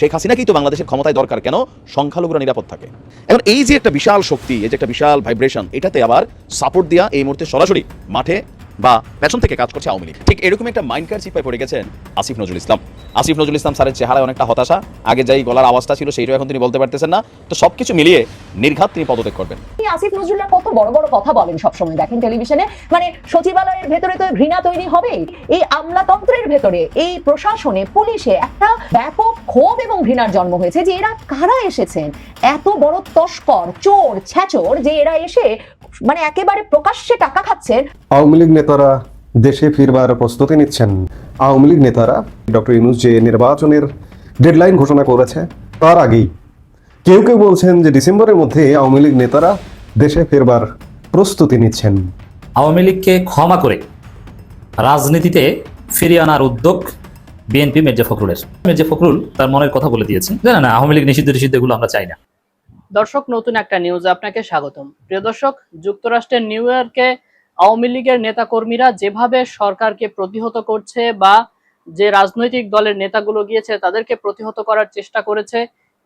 শেখ হাসিনাকেই তো বাংলাদেশের ক্ষমতায় দরকার, কেন? সংখ্যালঘুরা নিরাপদ থাকে। এখন এই যে একটা বিশাল শক্তি, এই যে একটা বিশাল ভাইব্রেশন এটাতে আবার সাপোর্ট দেওয়া এই মুহূর্তে সরাসরি মাঠে বা পেছন থেকে কাজ করছে আওয়ামী লীগ। ঠিক এরকম একটা মাইন্ড কার চিপায় পড়ে গেছেন আসিফ নজরুল ইসলাম। আসিফ নজরুল ইসলাম স্যারের চেহারায় অনেকটা হতাশা। আগে যাই গলার আওয়াজটা ছিল সেইটাও এখন তিনি বলতে পারতেছেন না। তো সবকিছু মিলিয়ে নির্ঘাত তিনি পদত্যাগ করবেন। এই আসিফ নজরুল্লাহ কত বড় বড় কথা বলেন সবসময় দেখেন টেলিভিশনে। মানে সচিবালয়ের ভেতরে তো ঘৃণা তৈরি হবেই। এই আমলাতন্ত্রের ভেতরে এই প্রশাসনে পুলিশে একটা ব্যাপক ক্ষোভ এবং ঘৃণার জন্ম হয়েছে যে এরা কারা এসেছেন? এত বড় তস্কর চোর ছ্যাচোর যে এরা এসে মানে একেবারে প্রকাশ্যে টাকা খাচ্ছেন। আওয়ামী লীগ নেতারা দেশে ফিরবার প্রস্তুতি নিচ্ছেন। আওয়ামী লীগ নেতারা ডক্টর ইউনুস যে নির্বাচনের ডেডলাইন ঘোষণা করেছে তার আগেই। কেউ কেউ বলছেন যে ডিসেম্বরের মধ্যে আওয়ামী লীগ নেতারা দেশে ফেরবার প্রস্তুতি নিচ্ছেন। আওয়ামী লীগকে ক্ষমা করে রাজনীতিতে ফিরিয়ে আনার উদ্যোগ বিএনপি মির্জা ফখরুলের। মির্জা ফখরুল তার মনের কথা বলে দিয়েছে জানা না আওয়ামী লীগ নিষিদ্ধ নিষিদ্ধ এগুলো আমরা চাই না। দর্শক নতুন একটা নিউজ আপনাকে স্বাগতম। প্রিয় দর্শক যুক্তরাষ্ট্রের নিউ ইয়র্কে আওয়ামী লীগের নেতাকর্মীরা যেভাবে সরকারকে প্রতিহত করছে বা যে রাজনৈতিক দলের নেতাগুলো গিয়েছে তাদেরকে প্রতিহত করার চেষ্টা করেছে,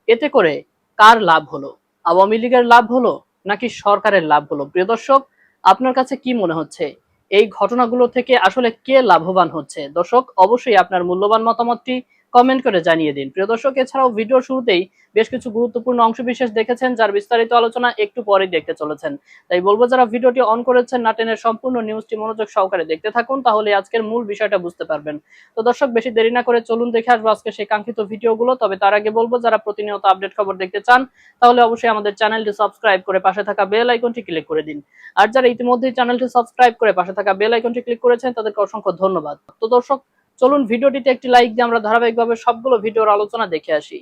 এতে করে কার লাভ হলো? আওয়ামী লীগের লাভ হলো নাকি সরকারের লাভ হলো? প্রিয় দর্শক, আপনার কাছে কি মনে হচ্ছে? এই ঘটনাগুলো থেকে আসলে কে লাভবান হচ্ছে? দর্শক, অবশ্যই আপনার মূল্যবান মতামতটি কমেন্ট করে জানিয়ে দিন। প্রিয় দর্শক, এছাড়াও ভিডিওর শুরুতেই বেশ কিছু গুরুত্বপূর্ণ অংশবিশেষ দেখেছেন, যার বিস্তারিত আলোচনা একটু পরেই দেখতে চলেছেন। তাই বলব, যারা ভিডিওটি অন করেছেন নাটেনের সম্পূর্ণ নিউজটি মনোযোগ সহকারে দেখতে থাকুন, তাহলে আজকের মূল বিষয়টা বুঝতে পারবেন। তো দর্শক, বেশি দেরি না করে চলুন দেখে আসব আজকে সেই কাঙ্ক্ষিত ভিডিওগুলো তবে তার আগে বলব, যারা প্রতিনিয়ত আপডেট খবর দেখতে চান, তাহলে অবশ্যই আমাদের চ্যানেলটি সাবস্ক্রাইব করে পাশে থাকা বেল আইকনটি ক্লিক করে দিন। আর যারা ইতিমধ্যেই চ্যানেলটি সাবস্ক্রাইব করে পাশে থাকা বেল আইকনটি ক্লিক করেছেন, তাদেরকে অসংখ্য ধন্যবাদ। তো দর্শক চলুন ভিডিওটিতে একটি লাইক দিয়ে আমরা ধারাবাহিকভাবে সবগুলো ভিডিওর আলোচনা দেখে আসি।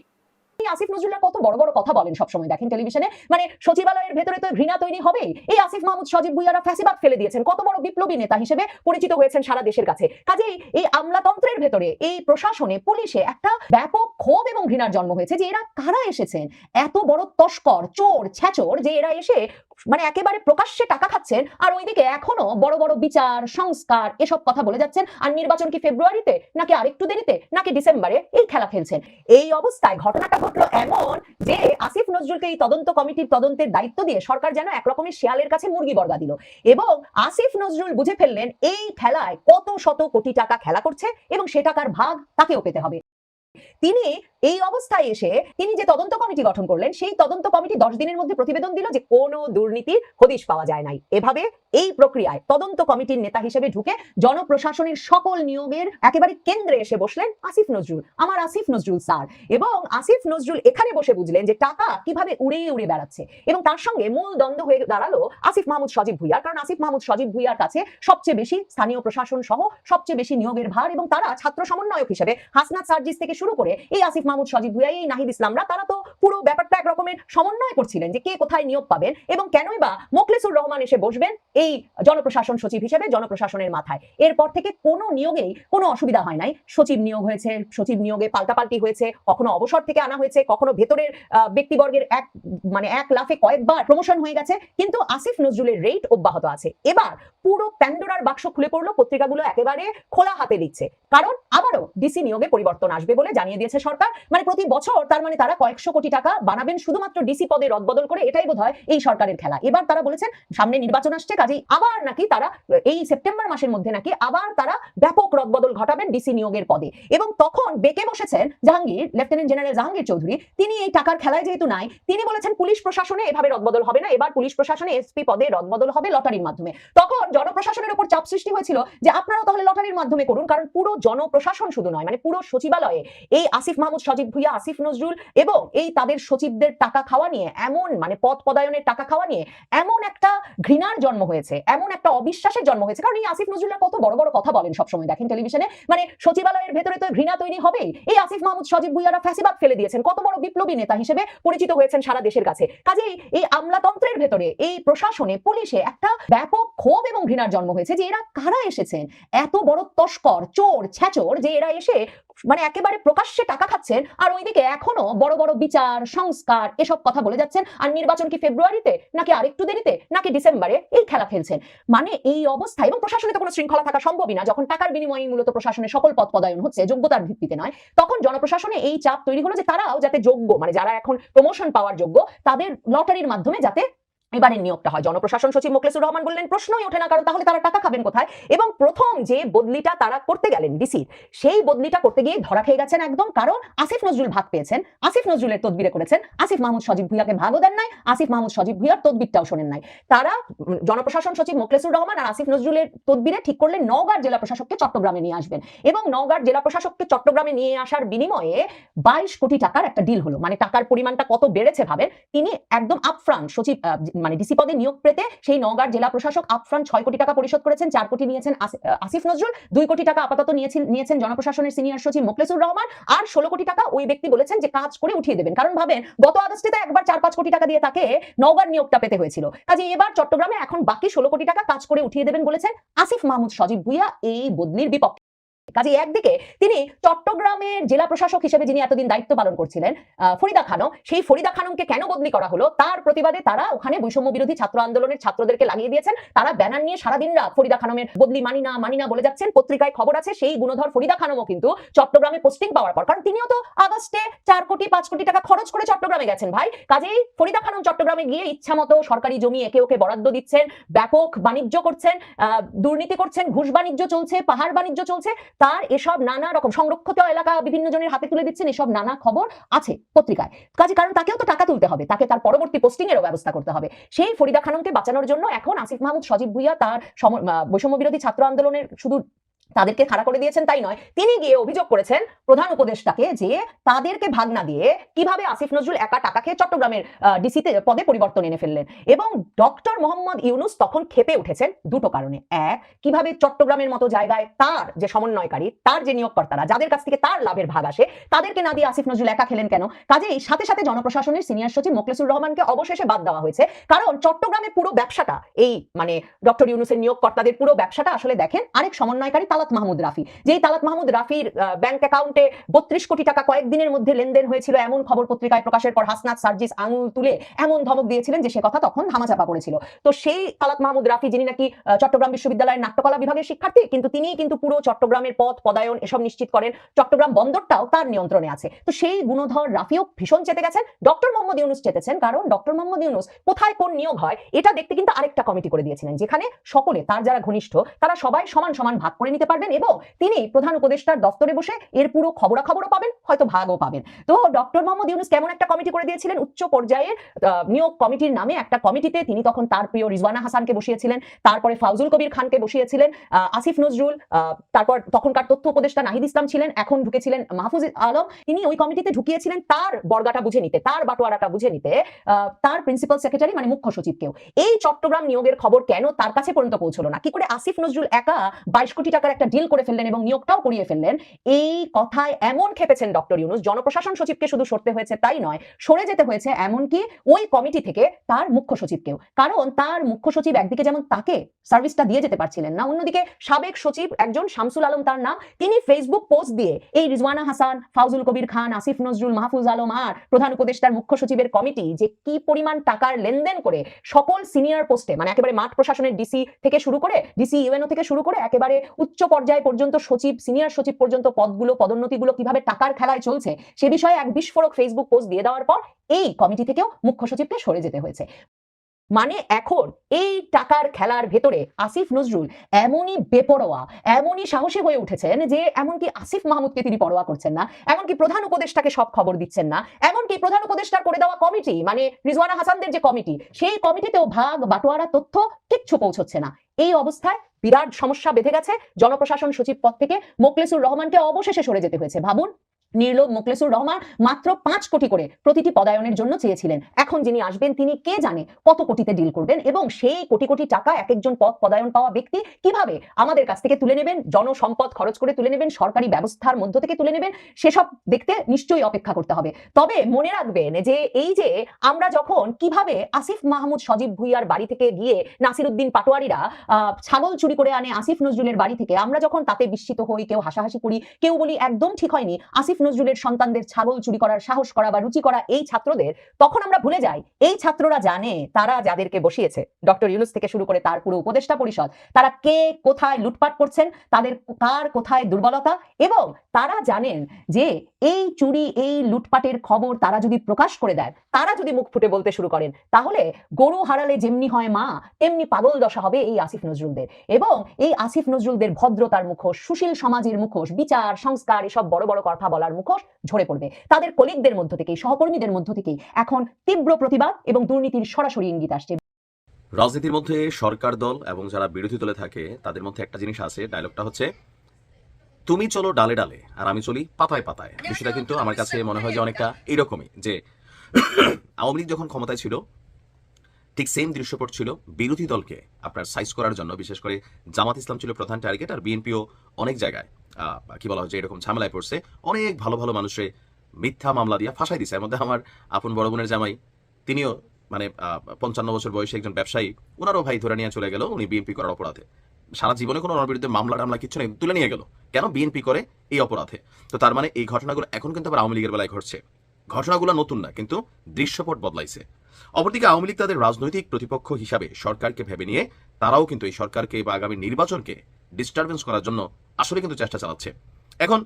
আসিফ নজরুল্লাহ কত বড় বড় কথা বলেন সবসময় দেখেন টেলিভিশনে। মানে সচিবালয়ের ভেতরে তো ঘৃণা তৈরি হবেই। এই আসিফ মাহমুদ, সজীব ভুইয়ারা ফ্যাসিবাদ ফেলে দিয়েছেন। কত বড় বিপ্লবী নেতা হিসেবে পরিচিত হয়েছেন সারা দেশের কাছে। কাজেই এই আমলাতন্ত্রের ভেতরে, এই প্রশাসনে, পুলিশে একটা ব্যাপক ক্ষোভ এবং ঘৃণার জন্ম হয়েছে যে এরা কারা এসেছেন? এত বড় তস্কর, চোর ছ্যাচোর যে এরা এসে মানে একেবারে প্রকাশ্যে টাকা খাচ্ছেন আর ওইদিকে এখনও বড় বড় বিচার, সংস্কার এসব কথা বলে যাচ্ছেন। আর নির্বাচন কি ফেব্রুয়ারিতে নাকি আরেকটু দেরিতে নাকি ডিসেম্বরে এই খেলা খেলছেন? এই অবস্থায় ঘটনাটা ঘটলো এমন যে আসিফ নজরুলকে এই তদন্ত কমিটির তদন্তের দায়িত্ব দিয়ে সরকার যেন একরকমের শিয়ালের কাছে মুরগি বর্গা দিল। এবং আসিফ নজরুল বুঝে ফেললেন এই খেলায় কত শত কোটি টাকা খেলা করছে এবং সে টাকার ভাগ তাকেও পেতে হবে। তিনি এই অবস্থায় এসে তিনি যে তদন্ত কমিটি গঠন করলেন, সেই তদন্ত কমিটি দশ দিনের মধ্যে প্রতিবেদন দিল যে কোনো দুর্নীতির হদিশ পাওয়া যায় নাই। এভাবে এই প্রক্রিয়ায় তদন্ত কমিটির নেতা হিসেবে ঢুকে জনপ্রশাসনের সকল নিয়োগের একেবারে কেন্দ্রে এসে বসলেন আসিফ নজরুল, আমার আসিফ নজরুল স্যার। এবং আসিফ নজরুল এখানে বসে বুঝলেন যে টাকা কীভাবে উড়ে উড়ে বেড়াচ্ছে। এবং তার সঙ্গে মূল দ্বন্দ্ব হয়ে দাঁড়াল আসিফ মাহমুদ সজীব ভুইয়ার, কারণ আসিফ মাহমুদ সজীব ভুইয়ার কাছে সবচেয়ে বেশি স্থানীয় প্রশাসন সহ সবচেয়ে বেশি নিয়োগের ভার এবং তারা ছাত্র সমন্বয়ক হিসেবে হাসনাত সার্জিস থেকে শুরু করে এই আসিফ মাহমুদ সজীব ভুইয়া, এই নাহিদ ইসলামরা, তারা তো পুরো ব্যাপারটা এক রকমের সমন্বয় করছিলেন যে কে কোথায় নিয়োগ পাবেন এবং কেনই বা মোখলেসুর রহমান এসে বসবেন এই জনপ্রশাসন সচিব হিসেবে জনপ্রশাসনের মাথায়। এরপর থেকে কোনো নিয়োগেই কোনো অসুবিধা হয় নাই। সচিব নিয়োগ হয়েছে, সচিব নিয়োগে পাল্টাপাল্টি হয়েছে, কখনো অবসর থেকে আনা হয়েছে, কখনো ভেতরের ব্যক্তিবর্গের এক মানে এক লাফে কয়েকবার প্রমোশন হয়ে গেছে, কিন্তু আসিফ নজরুলের রেট অব্যাহত আছে। এবার পুরো প্যান্ডোরার বাক্স খুলে পড়ল, পত্রিকাগুলো একেবারে খোলা হাতে লিখছে কারণ আবারও ডিসি নিয়োগে পরিবর্তন আসবে বলে জানিয়ে দিয়েছে সরকার। মানে প্রতি বছর তার মানে তারা কয়েকশো কোটি টাকা বানাবেন, শুধুমাত্র ডিসি পদে রদবদল করে এটাই বোধ এই সরকারের খেলা। এবার তারা বলেছেন, সামনে নির্বাচন আসছে, কাজেই আবার নাকি তারা এই সেপ্টেম্বর মাসের মধ্যে নাকি আবার তারা ব্যাপক রদবদল ঘটাবেন ডিসি নিয়োগের পদে। এবং তখন বেঁকে বসেছেন জাহাঙ্গীর, লেফটেন্যান্ট জেনারেল জাহাঙ্গীর চৌধুরী। তিনি এই টাকার খেলায় যেহেতু নাই, তিনি বলেছেন পুলিশ প্রশাসনে এভাবে রদবদল হবে না, এবার পুলিশ প্রশাসনে এসপি পদে রদবদল হবে লটারির মাধ্যমে। তখন জনপ্রশাসনের উপর চাপ সৃষ্টি হয়েছিল যে আপনারাও তাহলে লটারির মাধ্যমে করুন, কারণ পুরো জনপ্রশাসন শুধু নয় মানে পুরো সচিবালয়ে এই আসিফ মাহমুদ, সজীব ভুইয়া, আসিফ নজরুল এবং এই তাদের সচিবদের টাকা খাওয়া নিয়ে এমন মানে পদ পদায়নের টাকা খাওয়া নিয়ে এমন একটা ঘৃণার জন্ম হয়েছে, এমন একটা অবিশ্বাসের জন্ম হয়েছে। কারণ এই আসিফ নজরুল্লাহ কত বড় বড় কথা বলেন সবসময় দেখেন টেলিভিশনে। মানে সচিবালয়ের ভেতরে তো ঘৃণা তৈরি হবেই। এই আসিফ মাহমুদ, সজীব ভুইয়ারা ফ্যাসিবাদ ফেলে দিয়েছেন। কত বড় বিপ্লবী নেতা হিসেবে পরিচিত হয়েছেন সারা দেশের কাছে। কাজেই এই আমলাতন্ত্রের ভেতরে, এই প্রশাসনে, পুলিশে একটা ব্যাপক ক্ষোভ এবং ঘৃণার জন্ম হয়েছে যে এরা কারা এসেছেন? এত বড় তস্কর, চোর ছ্যাচোর যে এরা এসে মানে একেবারে প্রকাশ্যে টাকা খাচ্ছেন আর ওইদিকে এখনও বড় বড় বিচার, সংস্কার এসব কথা বলে যাচ্ছেন। আর নির্বাচন কি ফেব্রুয়ারিতে নাকি আরেকটু দেরিতে নাকি ডিসেম্বরে এই খেলা খেলছেন? মানে এই অবস্থা এবং প্রশাসনে তো কোনো শৃঙ্খলা থাকা সম্ভবই না। যখন টাকার বিনিময়ে মূলত প্রশাসনে সকল পদ পদায়ন হচ্ছে, যোগ্যতার ভিত্তিতে নয়, তখন জনপ্রশাসনে এই চাপ তৈরি হলো যে তারাও যাতে যোগ্য মানে যারা এখন প্রমোশন পাওয়ার যোগ্য, তাদের লটারির মাধ্যমে যাতে এবারে নিয়োগটা হয়। জনপ্রশাসন সচিব মোকলেসুর রহমান বললেন, প্রশ্নই ওঠে না, কারণ তাহলে তারা টাকা খাবেন কোথায়? এবং প্রথম যে বদলিটা তারা করতে গেলেন ডিসির সেই বদলিটা করতে গিয়ে ধরা খেয়ে গেছেন একদম, কারণ আসিফ নজরুল ভাগ পেয়েছেন, আসিফ নজরুলের তদবিরে করেছেন, আসিফ মাহমুদ সজীব ভুইয়াকে ভাগও দেন নাই, আসিফ মাহমুদ সজীব ভুইয়ার তদবিরটাও শোনেন নাই। তারা জনপ্রশাসন সচিব মোকলেসুর রহমান আর আসিফ নজরুলের তদবিরে ঠিক করলেন, নওগাঁর জেলা প্রশাসককে চট্টগ্রামে নিয়ে আসবেন। এবং নওগাঁর জেলা প্রশাসককে চট্টগ্রামে নিয়ে আসার বিনিময়ে বাইশ কোটি টাকার একটা ডিল হলো। মানে টাকার পরিমাণটা কত বেড়েছে ভাবেন, তিনি একদম আপফ্রান্ট সচিব মানে ডিসি পদে নিয়োগ পেতে সেই নওগাঁর জেলা প্রশাসক আপফ্রান্ট ছয় কোটি টাকা পরিশোধ করেছেন, চার কোটি নিয়েছেন আসিফ নজরুল, দুই কোটি টাকা আপাতত নিয়েছেন নিয়েছেন জনপ্রশাসনের সিনিয়র সচিব মোকলেসুর রহমান, আর ষোলো কোটি টাকা ওই ব্যক্তি বলেছেন যে কাজ করে উঠিয়ে দেবেন। কারণ ভাবেন, গত আগস্টে তো একবার চার পাঁচ কোটি টাকা দিয়ে তাকে নওগাঁর নিয়োগটা পেতে হয়েছিল। কাজে এবার চট্টগ্রামে এখন বাকি ষোলো কোটি টাকা কাজ করে উঠিয়ে দেবেন বলেছেন আসিফ মাহমুদ সজীব ভুইয়া, এই বদলির বিপক্ষে। কাজে একদিকে তিনি চট্টগ্রামের জেলা প্রশাসক হিসেবে যিনি এতদিন দায়িত্ব পালন করছিলেন ফরিদা খানম, সেই ফরিদা খানমকে কেন বদলি করা হলো? তার প্রতিবাদে তারা ওখানে বৈষম্য বিরোধী ছাত্র আন্দোলনের ছাত্রদেরকে লাগিয়ে দিয়েছেন। তারা ব্যানার নিয়ে সারাদিন রাত ফরিদা খানমের বদলি মানি না মানি না বলে যাচ্ছেন। পত্রিকায় খবর আছে, সেই গুণধর ফরিদা খানমও কিন্তু চট্টগ্রামে পোস্টিং পাওয়ার পর, কারণ তিনিও তো আগস্টে চার কোটি, পাঁচ কোটি টাকা খরচ করে চট্টগ্রামে গেছেন ভাই। কাজেই ফরিদা খানম চট্টগ্রামে গিয়ে ইচ্ছা মতো সরকারি জমি একে ওকে বরাদ্দ দিচ্ছেন, ব্যাপক বাণিজ্য করছেন দুর্নীতি করছেন, ঘুষ বাণিজ্য চলছে, পাহাড় বাণিজ্য চলছে। তার এসব নানা রকম সংরক্ষিত এলাকা বিভিন্ন জনের হাতে তুলে দিচ্ছেন, এসব নানা খবর আছে পত্রিকায়। কাজে কারণ তাকেও তো টাকা তুলতে হবে, তাকে তার পরবর্তী পোস্টিং এরও ব্যবস্থা করতে হবে। সেই ফরিদা খানমকে বাঁচানোর জন্য এখন আসিফ মাহমুদ, সজীব ভুইয়া তার বৈষম্য বিরোধী ছাত্র আন্দোলনের শুধু তাদেরকে খাড়া করে দিয়েছেন, তাই নয়। তিনি গিয়ে অভিযোগ করেছেন প্রধান উপদেষ্টাকে যে তাদেরকে ভাগ না দিয়ে কীভাবে আসিফ নজরুল একা টাকা খেয়ে চট্টগ্রামের ডিসিতে পদে পরিবর্তন এনে ফেললেন এবং ডক্টর মোহাম্মদ ইউনুস তখন খেপে উঠেছেন দুটো কারণে। এক, কীভাবে চট্টগ্রামের মতো জায়গায় তার যে সমন্বয়কারী, তার যে নিয়োগকর্তারা, যাদের কাছ থেকে তার লাভের ভাগ আসে, তাদেরকে না দিয়ে আসিফ নজরুল একা খেলেন কেন? কাজেই সাথে সাথে জনপ্রশাসনের সিনিয়র সচিব মোকলেসুর রহমানকে অবশেষে বাদ দেওয়া হয়েছে। কারণ চট্টগ্রামে পুরো ব্যবসাটা, এই মানে ডক্টর ইউনুসের নিয়োগকর্তাদের পুরো ব্যবসাটা আসলে দেখেন, আরেক সমন্বয়কারী তালাত মাহমুদ রাফি। যেই তালাত মাহমুদ রাফির ব্যাংক অ্যাকাউন্টে বত্রিশ কোটি টাকা কয়েকদিনের মধ্যে লেনদেন হয়েছিল, এমন খবর পত্রিকায় প্রকাশের পর হাসনাত সার্জিস আঙুল তুলে এমন ধমক দিয়েছিলেন যে সে কথা তখন ধামাচাপা পড়েছিল। তো সেই তালাত মাহমুদ রাফি, যিনি নাকি চট্টগ্রাম বিশ্ববিদ্যালয়ের নাট্যকলা বিভাগের শিক্ষার্থী, কিন্তু তিনি কিন্তু পুরো চট্টগ্রামের পথ, পদায়ন এসব নিশ্চিত করেন। চট্টগ্রাম বন্দরটাও তার নিয়ন্ত্রণে আছে। তো সেই গুণধর রাফিও ভীষণ চেতে গেছেন। ডক্টর মোহাম্মদ ইউনুস চেতেছেন, কারণ ডক্টর মোহাম্মদ ইউনুস কোথায় কোন নিয়োগ হয়, এটা দেখতে কিন্তু আরেকটা কমিটি করে দিয়েছিলেন, যেখানে সকলে, তার যারা ঘনিষ্ঠ, তারা সবাই সমান সমান ভাগ করে নিতে পারবেন এবং তিনি প্রধান উপদেষ্টার দপ্তরে বসে এর পুরো খবরাখবরও পাবেন, হয়তো ভাগও পাবেন। তো ডক্টর মোহাম্মদ ইউনুস কেমন একটা কমিটি করে দিয়েছিলেন? উচ্চ পর্যায়ের নিয়োগ কমিটির নামে একটা কমিটিতে তিনি তখন তার প্রিয় রিজওয়ানা হাসানকে বসিয়েছিলেন, তারপরে ফাউজুল কবির খানকে বসিয়েছিলেন আসিফ নজরুল তারপর তখনকার তথ্য উপদেষ্টা নাহিদ ইসলাম ছিলেন, এখন ঢুকেছিলেন মাহফুজ আলম। তিনি ওই কমিটিতে ঢুকিয়েছিলেন তার বর্গাটা বুঝে নিতে, তার বাটোয়ারাটা বুঝে নিতে তার প্রিন্সিপাল সেক্রেটারি মানে মুখ্য সচিবকেও। এই চট্টগ্রাম নিয়োগের খবর কেন তার কাছে পর্যন্ত পৌঁছলো না? কি করে আসিফ নজরুল একা বাইশ কোটি টাকার একটা ডিল করে ফেললেন এবং নিয়োগটাও করিয়ে ফেললেন, এই কথায় এমন খেপেছেন ডক্টর ইউনুস। জনপ্রশাসন সচিবকে শুধু সরতে হয়েছে তাই নয়, সরে যেতে হয়েছে এমনকি ওই কমিটি থেকে তার মুখ্য সচিবকেও। কারণ তার মুখ্য সচিব একদিকে যেমন তাকে সার্ভিসটা দিয়ে যেতে পারছিলেন না, অন্যদিকে সাবেক সচিব একজন শামসুল আলম তার নাম, তিনি ফেসবুক পোস্ট দিয়ে এই রিজওয়ানা হাসান, ফাউজুল কবির খান, আসিফ নজরুল, মাহফুজ আলম আর প্রধান উপদেষ্টার মুখ্য সচিবের কমিটি যে কি পরিমাণ টাকার লেনদেন করে সকল সিনিয়র পোস্টে মানে একেবারে মাঠ প্রশাসনের ডিসি থেকে শুরু করে ডিসি ইউএনও থেকে শুরু করে, একেবারে উচ্চ পর্যায় পর্যন্ত সচিব সিনিয়র সচিব পর্যন্ত পদগুলো, পদোন্নতিগুলো কীভাবে টাকার খেলায় চলছে, সে বিষয়ে এক বিস্ফোরক ফেসবুক পোস্ট দিয়ে দেওয়ার পর এই কমিটি থেকেও মুখ্য সচিবকে সরে যেতে হয়েছে। মানে এখন এই টাকার খেলার ভেতরে আসিফ নজরুল এমনই বেপরোয়া, এমনই সাহসী হয়ে উঠেছেন যে এমনকি আসিফ মাহমুদকে তিনি পরোয়া করছেন না, এমনকি প্রধান উপদেষ্টাকে সব খবর দিচ্ছেন না, এমনকি প্রধান উপদেষ্টার করে দেওয়া কমিটি মানে রিজওয়ানা হাসানদের যে কমিটি সেই কমিটিতেও ভাগ, বাটোয়ারা তথ্য কিচ্ছু পৌঁছচ্ছে না। এই অবস্থায় বিরাট সমস্যা বেঁধে গেছে। জনপ্রশাসন সচিব পদ থেকে মোকলেসুর রহমানকে অবশেষে সরে যেতে হয়েছে। ভাবুন। নির্লোভ মোকলেসুর রহমান মাত্র পাঁচ কোটি করে প্রতিটি পদায়নের জন্য চেয়েছিলেন। এখন যিনি আসবেন, তিনি কে জানে কত কোটিতে ডিল করবেন এবং সেই কোটি কোটি টাকা এক একজন পদ পদায়ন পাওয়া ব্যক্তি কীভাবে আমাদের কাছ থেকে তুলে নেবেন, জনসম্পদ খরচ করে তুলে নেবেন, সরকারি ব্যবস্থার মধ্য থেকে তুলে নেবেন, সেসব দেখতে নিশ্চয়ই অপেক্ষা করতে হবে। তবে মনে রাখবেন যে এই যে আমরা যখন কীভাবে আসিফ মাহমুদ, সজীব ভুইয়ার বাড়ি থেকে গিয়ে নাসিরুদ্দিন পাটোয়ারিরা ছাগল চুরি করে আনে আসিফ নজরুলের বাড়ি থেকে, আমরা যখন তাতে বিস্মিত হই, কেউ হাসাহাসি করি, কেউ বলি একদম ঠিক হয়নি, আসিফ নজরুলের সন্তানদের ছাগল চুরি করার সাহস করা বা রুচি করা এই ছাত্রদের, তখন আমরা ভুলে যাই। এই ছাত্ররা জানে তারা যাদেরকে বসিয়েছে। ডক্টর ইউনুস থেকে শুরু করে তার পুরো উপদেষ্টা পরিষদ, তারা কে কোথায় লুটপাট করছেন, তাদের কার কোথায় দুর্বলতা, এবং তারা জানেন যে এই চুরি, এই লুটপাটের খবর তারা যদি প্রকাশ করে দেয়, তারা যদি মুখ ফুটে বলতে শুরু করেন, তাহলে গরু হারালে যেমনি হয় মা, তেমনি পাগল দশা হবে এই আসিফ নজরুলদের। এবং এই আসিফ নজরুলদের ভদ্রতার মুখোশ, সুশীল সমাজের মুখোশ, বিচার, সংস্কার, এসব বড় বড় কথা বলার মুখোশ ঝরে পড়বে। তাদের কলিগদের মধ্য থেকেই, সহকর্মীদের মধ্য থেকেই এখন তীব্র প্রতিবাদ এবং দুর্নীতির সরাসরি ইঙ্গিত আসছে। রাজনীতির মধ্যে সরকার দল এবং যারা বিরোধী দলে থাকে, তাদের মধ্যে একটা জিনিস আছে ডায়লগটা হচ্ছে, তুমি চলো ডালে ডালে, আর আমি চলি পাতায় পাতায়। বিষয়টা কিন্তু আমার কাছে মনে হয় যে অনেকটা এরকমই, যে আওয়ামী লীগ যখন ক্ষমতায় ছিল, ঠিক সেম দৃশ্যপট ছিল বিরোধী দলকে আপনার সাইজ করার জন্য, বিশেষ করে জামাত ইসলাম ছিল প্রধান টার্গেট আর বিএনপিও অনেক জায়গায়। কি বলা যে এরকম ঝামেলায় পড়ছে। অনেক ভালো ভালো মানুষে মিথ্যা মামলা দিয়ে ফাঁসাই দিছে। এর মধ্যে আমার আপন বড় বোনের জামাই, তিনিও মানে পঞ্চান্ন বছর বয়সী একজন ব্যবসায়ী ওনারও ভাই ধরে নিয়ে চলে গেল, উনি বিএনপি করার অপরাধে। সারা জীবনে কোনো ওনার বিরুদ্ধে মামলা টামলা কিছু নেই, তুলে নিয়ে গেল। কেন বিএনপি করে এই অপরাধে? তো তার মানে এই ঘটনাগুলো এখন কিন্তু আবার আওয়ামী লীগের বেলায় ঘটছে। ঘটনাগুলো নতুন না, কিন্তু দৃশ্যপট বদলাইছে। অপরদিকে আওয়ামী লীগ তাদের রাজনৈতিক প্রতিপক্ষ হিসাবে সরকারকে ভেবে নিয়ে, তারাও কিন্তু এই সরকারকে বা আগামী নির্বাচনকে ডিস্টারবেন্স করার জন্য আসলে কিন্তু চেষ্টা চালাচ্ছে। এখন,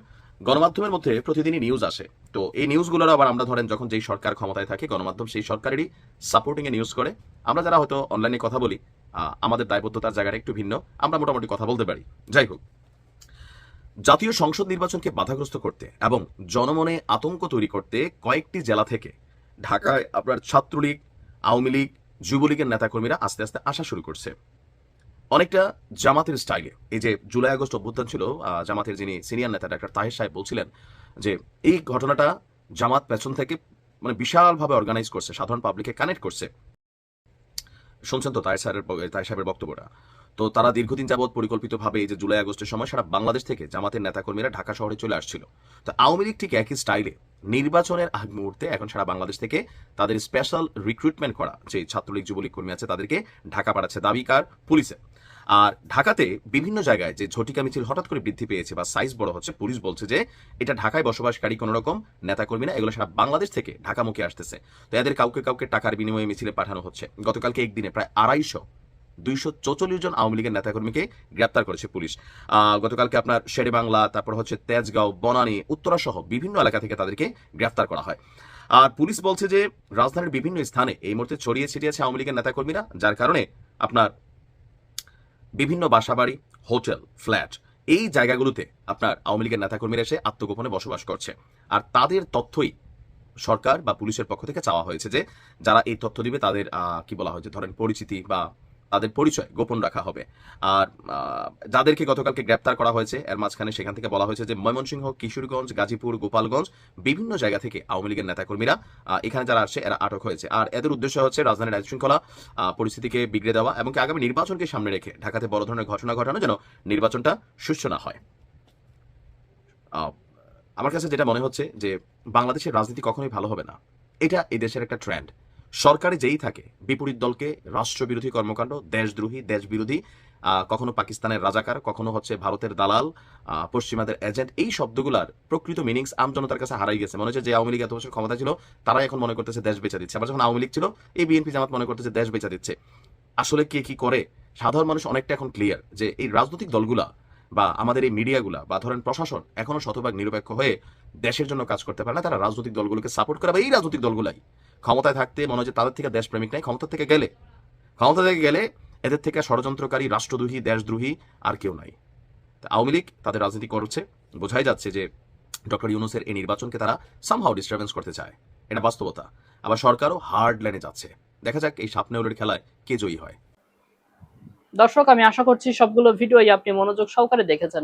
গণমাধ্যমের মধ্যে প্রতিদিনই নিউজ আসে। তো এই নিউজগুলোর আবার আমরা ধরেন যখন যেই সরকার ক্ষমতায় থাকে, গণমাধ্যম সেই সরকারেরই সাপোর্টিং এ নিউজ করে। আমরা যারা হয়তো অনলাইনে কথা বলি আমাদের দায়বদ্ধতার জায়গাটা একটু ভিন্ন, আমরা মোটামুটি কথা বলতে পারি। যাই হোক, জাতীয় সংসদ নির্বাচনকে বাধাগ্রস্ত করতে এবং জনমনে আতঙ্ক তৈরি করতে কয়েকটি জেলা থেকে ঢাকায় আপনার ছাত্রলীগ, আওয়ামী লীগ, যুবলীগের নেতাকর্মীরা আস্তে আস্তে আসা শুরু করছে। অনেকটা জামাতের স্টাইলে। এই যে জুলাই আগস্ট অভ্যুত্থান ছিল জামাতের যিনি সিনিয়র নেতা ডাক্তার তাহের সাহেব বলছিলেন যে, এই ঘটনাটা জামাত পেছন থেকে মানে বিশালভাবে অর্গানাইজ করছে, সাধারণ পাবলিকে কানেক্ট করছে। শুনছেন তো তাই স্যারের তাই সাহেবের বক্তব্যটা? তো তারা দীর্ঘদিন যাবৎ পরিকল্পিতভাবে এই যে জুলাই আগস্টের সময় সারা বাংলাদেশ থেকে জামাতের নেতাকর্মীরা ঢাকা শহরে চলে আসছিল। তো আওয়ামী লীগ ঠিক একই স্টাইলে নির্বাচনের আগ মুহূর্তে এখন সারা বাংলাদেশ থেকে তাদের স্পেশাল রিক্রুটমেন্ট করা যে ছাত্রলীগ, যুবলীগ কর্মী আছে তাদেরকে ঢাকা পাঠাচ্ছে। দাবিকার পুলিশে আর ঢাকাতে বিভিন্ন জায়গায় যে ঝটিকা মিছিল হঠাৎ করে বৃদ্ধি পেয়েছে বা সাইজ বড় হচ্ছে, পুলিশ বলছে যে এটা ঢাকায় বসবাসকারী কোন রকম নেতাকর্মীরা, এগুলো সারা বাংলাদেশ থেকে ঢাকামুখী আসতেছে। তো এদের কাউকে কাউকে টাকার বিনিময়ে মিছিলে পাঠানো হচ্ছে। গতকালকে একদিনে প্রায় আড়াইশো, দুইশো চৌচল্লিশ জন আওয়ামী লীগের নেতাকর্মীকে গ্রেপ্তার করেছে পুলিশ। গতকালকে আপনার শেরে বাংলা, তারপর হচ্ছে তেজগাঁও, বনানী, উত্তরা সহ বিভিন্ন এলাকা থেকে তাদেরকে গ্রেপ্তার করা হয়। আর পুলিশ বলছে যে রাজধানীর বিভিন্ন স্থানে এই মুহূর্তে ছড়িয়ে ছিটিয়েছে আওয়ামী লীগের নেতাকর্মীরা, যার কারণে আপনার বিভিন্ন বাসাবাড়ি, হোটেল, ফ্ল্যাট এই জায়গাগুলোতে আপনার আওয়ামী লীগের নেতাকর্মীরা এসে আত্মগোপনে বসবাস করছে। আর তাদের তথ্যই সরকার বা পুলিশের পক্ষ থেকে চাওয়া হয়েছে যে, যারা এই তথ্য দিবে তাদের কি বলা হয়েছে ধরেন পরিচিতি বা তাদের পরিচয় গোপন রাখা হবে। আর যাদেরকে গতকালকে গ্রেপ্তার করা হয়েছে, এর মাঝখানে সেখান থেকে বলা হয়েছে যে ময়মনসিংহ, কিশোরগঞ্জ, গাজীপুর, গোপালগঞ্জ বিভিন্ন জায়গা থেকে আওয়ামী লীগের নেতাকর্মীরা এখানে যারা আসছে এরা আটক হয়েছে। আর এদের উদ্দেশ্য হচ্ছে রাজধানীর আইন শৃঙ্খলা পরিস্থিতিকে বিগড়ে দেওয়া এবং আগামী নির্বাচনকে সামনে রেখে ঢাকাতে বড় ধরনের ঘটনা ঘটানো যেন নির্বাচনটা সুষ্ঠু না হয়। আমার কাছে যেটা মনে হচ্ছে যে বাংলাদেশের রাজনীতি কখনোই ভালো হবে না। এটা এই দেশের একটা ট্রেন্ড। সরকারে যেই থাকে, বিপরীত দলকে রাষ্ট্রবিরোধী কর্মকাণ্ড, দেশদ্রোহী, দেশবিরোধী কখনো পাকিস্তানের রাজাকার, কখনো হচ্ছে ভারতের দালাল পশ্চিমাদের এজেন্ট, এই শব্দগুলার প্রকৃত মিনিংস আমজনতার কাছে হারাই গেছে। মনে হচ্ছে যে আওয়ামী লীগ এত বছর ক্ষমতা ছিল তারা এখন মনে করতেছে দেশ বেচা দিচ্ছে। আবার যখন আওয়ামী লীগ ছিল, এই বিএনপি জামাত মনে করতেছে দেশ বেচা দিচ্ছে। আসলে কে কি করে? সাধারণ মানুষ অনেকটা এখন ক্লিয়ার যে এই রাজনৈতিক দলগুলা বা আমাদের এই মিডিয়াগুলা বা ধরেন প্রশাসন এখনও শতভাগ নিরপেক্ষ হয়ে দেশের জন্য কাজ করতে পারে না, তারা রাজনৈতিক দলগুলোকে সাপোর্ট করে বা এই রাজনৈতিক দলগুলাই ক্ষমতায় থাকতে মনে হয় তাদের থেকে দেশপ্রেমিক নাই, ক্ষমতা থেকে গেলে। ক্ষমতা থেকে গেলে এদের থেকে ষড়যন্ত্রকারী, রাষ্ট্রদ্রোহী, দেশদ্রোহী আর কেউ নাই। আওয়ামী লীগ তাদের রাজনীতি করছে। বোঝাই যাচ্ছে যে ডক্টর ইউনুসের এই নির্বাচনকে তারা সামহাও ডিস্টারবেন্স করতে চায়। এটা বাস্তবতা। আবার সরকারও হার্ড লাইনে যাচ্ছে। দেখা যাক এই সাপনেউলের খেলায় কে জয়ী হয়। দর্শক, আমি আশা করছি সবগুলো ভিডিওই আপনি মনোযোগ সহকারে দেখেছেন।